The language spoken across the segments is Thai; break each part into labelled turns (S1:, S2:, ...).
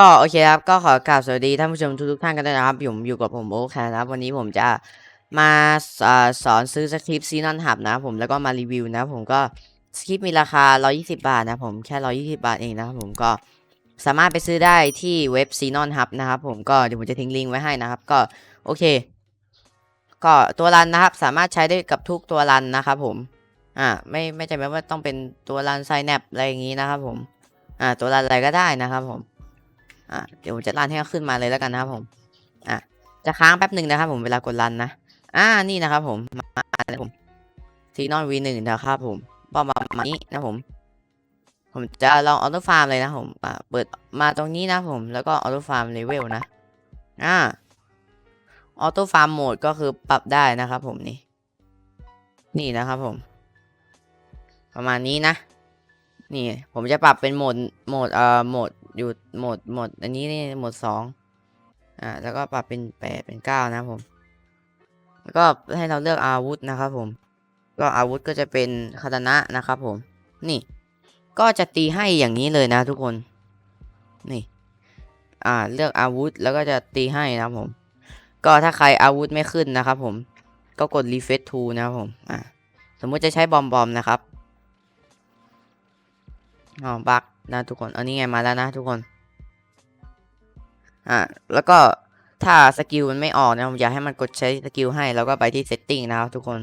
S1: ก็โอเคครับ ก็ขอกราบสวัสดีท่านผู้ชมทุกๆท่านกันด้วยนะครับผมอยู่กับผมโอ๊คแคนนะครับ วันนี้ผมจะมาสอนซื้อสคริปต์ซีนอนหับนะผมแล้วก็มารีวิวนะผมก็สคริปต์มีราคา 120 บาทนะผมแค่ 120 บาทเองนะครับผมก็สามารถไปซื้อได้ที่เว็บซีนอนหับนะครับผมก็เดี๋ยวผมจะทิ้งลิงก์ไว้ให้นะครับ ก็โอเค ก็ตัวรันนะครับ สามารถใช้ได้กับทุกตัวรันนะครับผมอ่าไม่ไม่จำเป็นว่าต้องเป็นตัวรันไซแนปอะไรอย่างนี้นะครับผมอ่าตัวรันอะไรก็ได้นะครับผม อะเดี๋ยวผมจะรันให้เขาขึ้นมาเลยแล้วกันนะครับผมอะจะค้างแป๊บหนึ่งนะครับผมเวลากดรันนะอ่านี่นะครับผมมาแล้วผมซีนอนวีหนึ่งนะครับผมประมาณนี้นะผม ผมจะลองออโต้ฟาร์มเลยนะผมอ่าเปิดมาตรงนี้นะผมแล้วก็ออโต้ฟาร์มเลเวลนะอ่าออโต้ฟาร์มโหมดก็คือปรับได้นะครับผมนี่ นี่นะครับผม ประมาณนี้นะ นี่ผมจะปรับเป็นโหมดโหมดเอ่อโหมด อยู่โหมดโหมดอันนี้นี่โหมดสองอ่าแล้วก็ปรับเป็นแปดเป็นเก้านะผม แล้วก็ให้เราเลือกอาวุธนะครับผม ก็อาวุธก็จะเป็นคาตานะนะครับผม นี่ ก็จะตีให้อย่างนี้เลยนะทุกคน นี่ อ่าเลือกอาวุธแล้วก็จะตีให้นะครับผม ก็ถ้าใครอาวุธไม่ขึ้นนะครับผม ก็กด refresh to นะครับผม อ่าสมมุติจะใช้บอมบอมนะครับ อ๋อบักนะทุกคน อันนี้ไงมาแล้วนะทุกคน อ่า แล้วก็ถ้าสกิลมันไม่ออกนะผมอยากให้มันกดใช้สกิลให้ แล้วก็ไปที่ setting นะครับทุกคน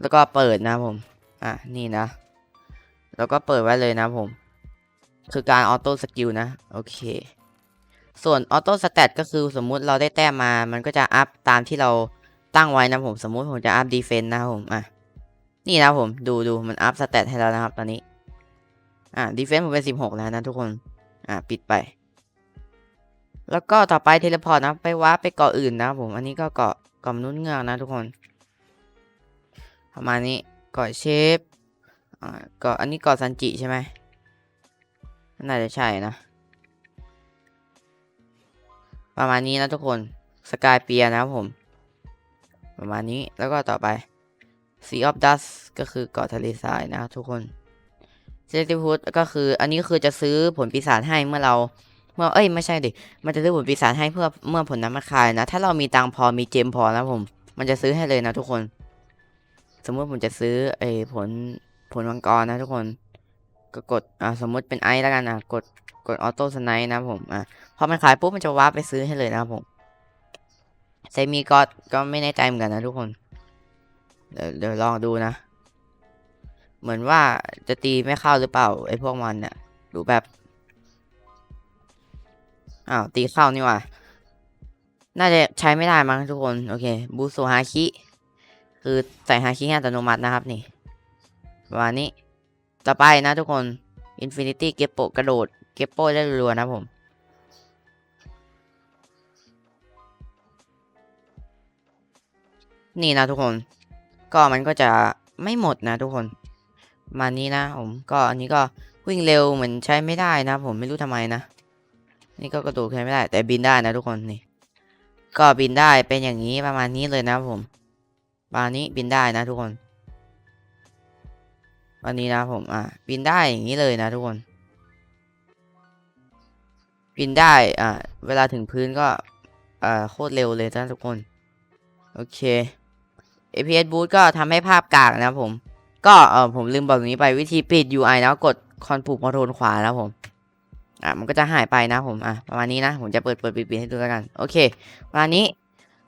S1: แล้วก็เปิดนะผม อะนี่นะ แล้วก็เปิดไว้เลยนะผม คือการออโต้สกิลนะ โอเค ส่วนออโต้สเตตก็คือสมมุติเราได้แต้มมา มันก็จะอัพตามที่เราตั้งไว้นะผม สมมุติผมจะอัพดีเฟนต์นะครับผม อะ นี่นะผม ดูดูมันอัพสเตตให้แล้วนะครับตอนนี้ อ่าดีเฟนส์ผมเป็นสิบหกแล้วนะทุกคน อ่าปิดไป แล้วก็ต่อไปเทเลพอร์ตนะ ไปว้าร์ปไปเกาะอื่นนะผมอันนี้ก็เกาะเกาะมนุษย์เงือกนะทุกคน ประมาณนี้เกาะเชฟอ่าเกาะอันนี้เกาะซันจิใช่ไหมน่าจะใช่นะ ประมาณนี้นะทุกคนสกายเปียนะครับผม ประมาณนี้แล้วก็ต่อไป Sea of Dust ก็คือเกาะทะเลทรายนะทุกคน เซลติฟูดก็คือ อันนี้คือจะซื้อผลปีศาจให้เมื่อเรา เมื่อเอ้ยไม่ใช่ดิมันจะซื้อผลปีศาจให้เพื่อเมื่อผลนั้นมาขายนะ ถ้าเรามีตังพอมีเจมพอนะผม มันจะซื้อให้เลยนะทุกคน สมมติผมจะซื้อไอ้ผลผลมังกรนะทุกคน ก็กดอ่าสมมติเป็นไอแล้วกันอะกดกดออโต้สไนป์นะผมอะพอมันขายปุ๊บมันจะวาร์ปไปซื้อให้เลยนะผมเซมีก็ก็ไม่แน่ใจเหมือนกันนะทุกคน เดี๋ยวเดี๋ยวลองดูนะ เหมือนว่าจะตีไม่เข้าหรือเปล่าไอ้พวกมันเนี่ยดูแบบอ้าวตีเข้านี่ว่าน่าจะใช้ไม่ได้มั้งทุกคน โอเคบูโซฮาคิ คือใส่ฮาคิให้อัตโนมัตินะครับนี่ประมาณนี้ ต่อไปนะทุกคน Infinity เก็บโปกระโดด เก็บโปได้รัวๆนะผม นี่นะทุกคน ก็มันก็จะไม่หมดนะทุกคน มานี้นะผมก็อันนี้ก็วิ่งเร็วเหมือนใช้ไม่ได้นะ ผมไม่รู้ทำไมนะ นี่ก็กระโดดใช้ไม่ได้ แต่บินได้นะทุกคนนี่ ก็บินได้เป็นอย่างนี้ประมาณนี้เลยนะผมประมานี้บินได้นะทุกคนวันนี้นะผมอะบินได้อย่างนี้เลยนะทุกคน บินได้อะเวลาถึงพื้นก็อ่าโคตรเร็วเลยนะทุกคน โอเค APS Boost ก็ทำให้ภาพกากนะผม ก็เออผมลืมบอกตรงนี้ไปวิธีปิด UI แล้วกดคอนปุ่มคอนโทรลขวานะครับผม อะมันก็จะหายไปนะผม อะประมาณนี้นะ ผมจะเปิดเปิดปิดปิดให้ดูแล้วกัน โอเคประมาณนี้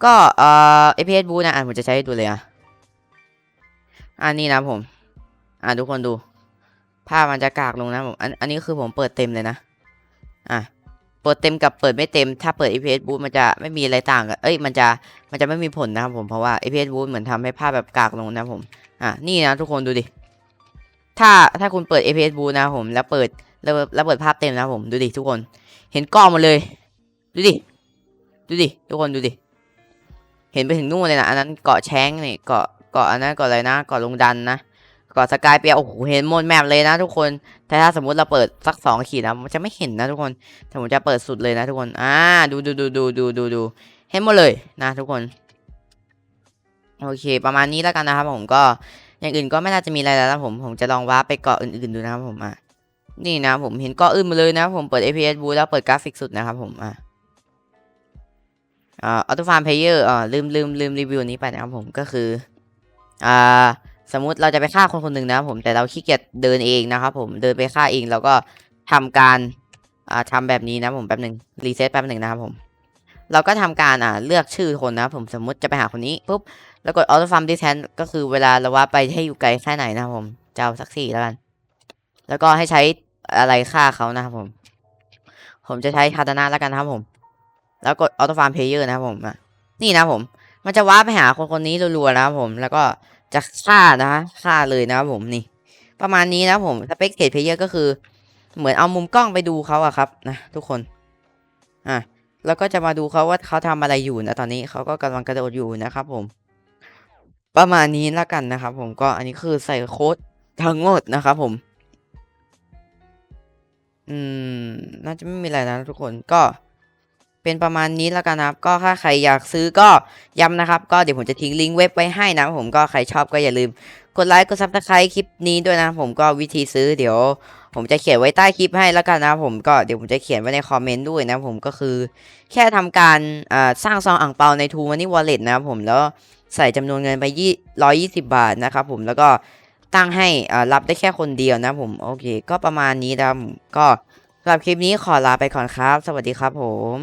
S1: ก็เอ่อ APS Boost นะอะผมจะใช้ให้ดูเลยอะอันนี้นะผม อะทุกคนดูภาพมันจะกากลงนะผมอันอันนี้คือผมเปิดเต็มเลยนะ อะเปิดเต็มกับเปิดไม่เต็ม ถ้าเปิด APS Boost มันจะไม่มีอะไรต่างกัน เอ้ย มันจะ มันจะไม่มีผลนะครับผม เพราะว่า APS Boost เหมือนทำให้ภาพแบบกากลงนะผม อะนี่นะทุกคนดูดิ ถ้าถ้าคุณเปิด APS Boost นะผมแล้วเปิดแล้วแล้วเปิดภาพเต็มนะผมดูดิทุกคน เห็นกล้องหมดเลย ดูดิ ดูดิ ทุกคนดูดิ เห็นไปถึงนู่นเลยนะอันนั้นเกาะแช้งนี่เกาะเกาะอันนั้นเกาะอะไรนะเกาะลงดันนะเกาะสกายเปียโอ้โหเห็นหมดแมปเลยนะทุกคน แต่ถ้าสมมุติเราเปิดสักสองขีดนะมันจะไม่เห็นนะทุกคนแต่ผมจะเปิดสุดเลยนะทุกคนอ่าดูดูดูดูดูดูดูเห็นหมดเลยนะทุกคน โอเค ประมาณนี้แล้วกันนะครับ ผมก็อย่างอื่นก็ไม่น่าจะมีอะไรแล้วนะผมผมจะลองว้าไปเกาะอื่นๆดูนะครับผมอะนี่นะผมเห็นเก็อึ้มมาเลยนะผมเปิด APS Boost แล้วเปิดกราฟิกสุดนะครับผมอะอ่าออโต้ฟาร์มเพเยอร์อ่าลืมลืมลืมรีวิวนี้ไปนะครับผมก็คืออ่าสมมุติเราจะไปฆ่าคนคนหนึ่งนะครับผมแต่เราขี้เกียจเดินเองนะครับผมเดินไปฆ่าเองแล้วก็ทำการอ่าทำแบบนี้นะผมแป๊บหนึ่งรีเซ็ตแป๊บหนึ่งนะครับผม เราก็ทำการอ่าเลือกชื่อคนนะครับผมสมมุติจะไปหาคนนี้ปุ๊บแล้วกดออโต้ฟาร์มดิแทนก็คือเวลาเราว่าไปให้อยู่ไกลแค่ไหนนะผมจะเอาสักสี่แล้วกัน แล้วก็ให้ใช้อะไรฆ่าเขานะครับผม ผมจะใช้คาตานะแล้วกันนะครับผม แล้วกดออโต้ฟาร์มเพลเยอร์นะครับผมนี่นะผม มันจะว้าไปหาคนคนนี้รัวๆนะครับผม แล้วก็จะฆ่านะฆ่าเลยนะครับผมนี่ ประมาณนี้นะผมสเปกเทดเพลเยอร์ก็คือ เหมือนเอามุมกล้องไปดูเขาอะครับนะทุกคน อะ แล้วก็จะมาดูเขาว่าเขาทำอะไรอยู่นะตอนนี้เขาก็กำลังกระโดดอยู่นะครับผม ประมาณนี้ล้วกันนะครับผมก็อันนี้คือใส่โค้ดทั้งหมดนะครับผม อืม น่าจะไม่มีอะไรนะทุกคนก็เป็นประมาณนี้แล้วกันนะครับ ก็ถ้าใครอยากซื้อก็ย้ำนะครับ ก็เดี๋ยวผมจะทิ้งลิงก์เว็บไว้ให้นะผมก็ใครชอบก็อย่าลืม กดไลค์กดซับสไครต์คลิปนี้ด้วยนะผมก็วิธีซื้อเดี๋ยว ผมจะเขียนไว้ใต้คลิปให้แล้วกันนะผมก็เดี๋ยวผมจะเขียนไว้ในคอมเมนต์ด้วยนะผมก็คือแค่ทำการสร้างซองอ่างเปาใน t ูมันนี่วอลเล็ตนะครับผมแล้วใส่จำนวนเงินไปยี่ร้อยยี่สิบาทนะครับผมแล้วก็ตั้งให้รับได้แค่คนเดียวนะผมโอเค ก็ประมาณนี้นะครับก็สำหรับคลิปนี้ขอลาไปก่อนครับ สวัสดีครับผม